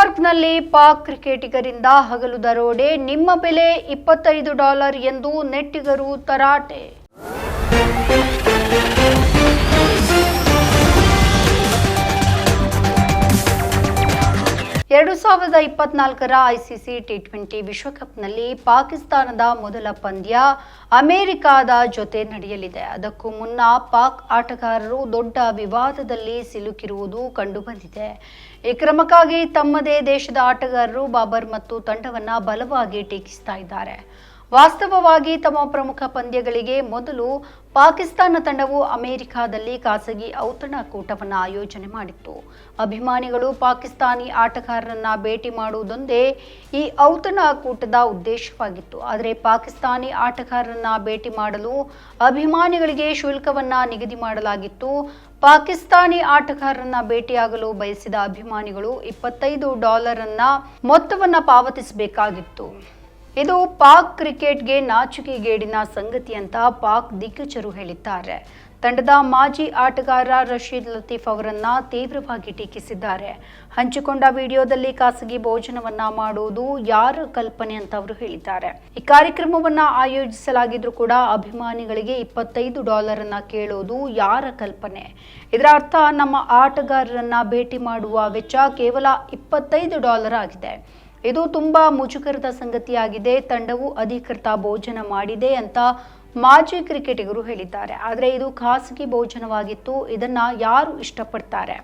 ನ್ಯೂಯಾರ್ಕ್ನಲ್ಲಿ ಪಾಕ್ ಕ್ರಿಕೆಟಿಗರಿಂದ ಹಗಲು ದರೋಡೆ ನಿಮ್ಮ ಬೆಲೆ ಇಪ್ಪತ್ತೈದು ಡಾಲರ್ ಎಂದು ನೆಟ್ಟಿಗರು ತರಾಟೆ. ಎರಡು ಸಾವಿರದ ಇಪ್ಪತ್ನಾಲ್ಕರ ಐಸಿಸಿ ಟಿ ಟ್ವೆಂಟಿ ವಿಶ್ವಕಪ್ನಲ್ಲಿ ಪಾಕಿಸ್ತಾನದ ಮೊದಲ ಪಂದ್ಯ ಅಮೆರಿಕಾದ ಜೊತೆ ನಡೆಯಲಿದೆ. ಅದಕ್ಕೂ ಮುನ್ನ ಪಾಕ್ ಆಟಗಾರರು ದೊಡ್ಡ ವಿವಾದದಲ್ಲಿ ಸಿಲುಕಿರುವುದು ಕಂಡುಬಂದಿದೆ. ಈ ಕ್ರಮಕ್ಕಾಗಿ ತಮ್ಮದೇ ದೇಶದ ಆಟಗಾರರು ಬಾಬರ್ ಮತ್ತು ತಂಡವನ್ನು ಬಲವಾಗಿ ಟೀಕಿಸ್ತಾ ಇದ್ದಾರೆ. ವಾಸ್ತವವಾಗಿ ತಮ್ಮ ಪ್ರಮುಖ ಪಂದ್ಯಗಳಿಗೆ ಮೊದಲು ಪಾಕಿಸ್ತಾನ ತಂಡವು ಅಮೆರಿಕಾದಲ್ಲಿ ಖಾಸಗಿ ಔತಣಕೂಟವನ್ನು ಆಯೋಜನೆ ಮಾಡಿತ್ತು. ಅಭಿಮಾನಿಗಳು ಪಾಕಿಸ್ತಾನಿ ಆಟಗಾರರನ್ನ ಭೇಟಿ ಮಾಡುವುದೊಂದೇ ಈ ಔತಣಕೂಟದ ಉದ್ದೇಶವಾಗಿತ್ತು. ಆದರೆ ಪಾಕಿಸ್ತಾನಿ ಆಟಗಾರರನ್ನ ಭೇಟಿ ಮಾಡಲು ಅಭಿಮಾನಿಗಳಿಗೆ ಶುಲ್ಕವನ್ನ ನಿಗದಿ ಮಾಡಲಾಗಿತ್ತು. ಪಾಕಿಸ್ತಾನಿ ಆಟಗಾರರನ್ನ ಭೇಟಿಯಾಗಲು ಬಯಸಿದ ಅಭಿಮಾನಿಗಳು ಇಪ್ಪತ್ತೈದು ಡಾಲರ್ ಅನ್ನ ಮೊತ್ತವನ್ನ ಪಾವತಿಸಬೇಕಾಗಿತ್ತು. ಇದು ಪಾಕ್ ಕ್ರಿಕೆಟ್ಗೆ ನಾಚಿಕೆಗೇಡಿನ ಸಂಗತಿ ಅಂತ ಪಾಕ್ ದಿಗ್ಗಜರು ಹೇಳಿದ್ದಾರೆ. ತಂಡದ ಮಾಜಿ ಆಟಗಾರ ರಶೀದ್ ಲತೀಫ್ ಅವರನ್ನ ತೀವ್ರವಾಗಿ ಟೀಕಿಸಿದ್ದಾರೆ. ಹಂಚಿಕೊಂಡ ವಿಡಿಯೋದಲ್ಲಿ ಖಾಸಗಿ ಭೋಜನವನ್ನ ಮಾಡುವುದು ಯಾರ ಕಲ್ಪನೆ ಅಂತ ಅವರು ಹೇಳಿದ್ದಾರೆ. ಈ ಕಾರ್ಯಕ್ರಮವನ್ನ ಆಯೋಜಿಸಲಾಗಿದ್ರು ಕೂಡ ಅಭಿಮಾನಿಗಳಿಗೆ ಇಪ್ಪತ್ತೈದು ಡಾಲರ್ ಅನ್ನ ಕೇಳೋದು ಯಾರ ಕಲ್ಪನೆ? ಇದರ ಅರ್ಥ ನಮ್ಮ ಆಟಗಾರರನ್ನ ಭೇಟಿ ಮಾಡುವ ವೆಚ್ಚ ಕೇವಲ ಇಪ್ಪತ್ತೈದು ಡಾಲರ್ ಆಗಿದೆ. ಇದು ತುಂಬಾ ಮುಜುಗರದ ಸಂಗತಿಯಾಗಿದೆ. ತಂಡವು ಅಧಿಕೃತ ಭೋಜನ ಮಾಡಿದೆ ಅಂತ ಮಾಜಿ ಕ್ರಿಕೆಟಿಗರು ಹೇಳಿದ್ದಾರೆ. ಆದರೆ ಇದು ಖಾಸಗಿ ಭೋಜನವಾಗಿತ್ತು. ಇದನ್ನ ಯಾರು ಇಷ್ಟಪಡ್ತಾರೆ?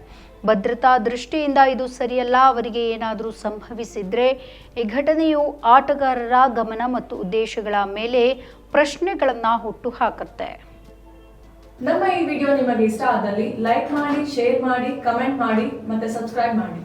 ಭದ್ರತಾ ದೃಷ್ಟಿಯಿಂದ ಇದು ಸರಿಯಲ್ಲ. ಅವರಿಗೆ ಏನಾದರೂ ಸಂಭವಿಸಿದ್ರೆ ಈ ಘಟನೆಯು ಆಟಗಾರರ ಗಮನ ಮತ್ತು ಉದ್ದೇಶಗಳ ಮೇಲೆ ಪ್ರಶ್ನೆಗಳನ್ನ ಹುಟ್ಟು ಹಾಕುತ್ತೆ ನಮ್ಮ ಈ ವಿಡಿಯೋ ನಿಮಗೆ ಇಷ್ಟ ಆದಲ್ಲಿ ಲೈಕ್ ಮಾಡಿ, ಶೇರ್ ಮಾಡಿ, ಕಮೆಂಟ್ ಮಾಡಿ ಮತ್ತೆ ಸಬ್ಸ್ಕ್ರೈಬ್ ಮಾಡಿ.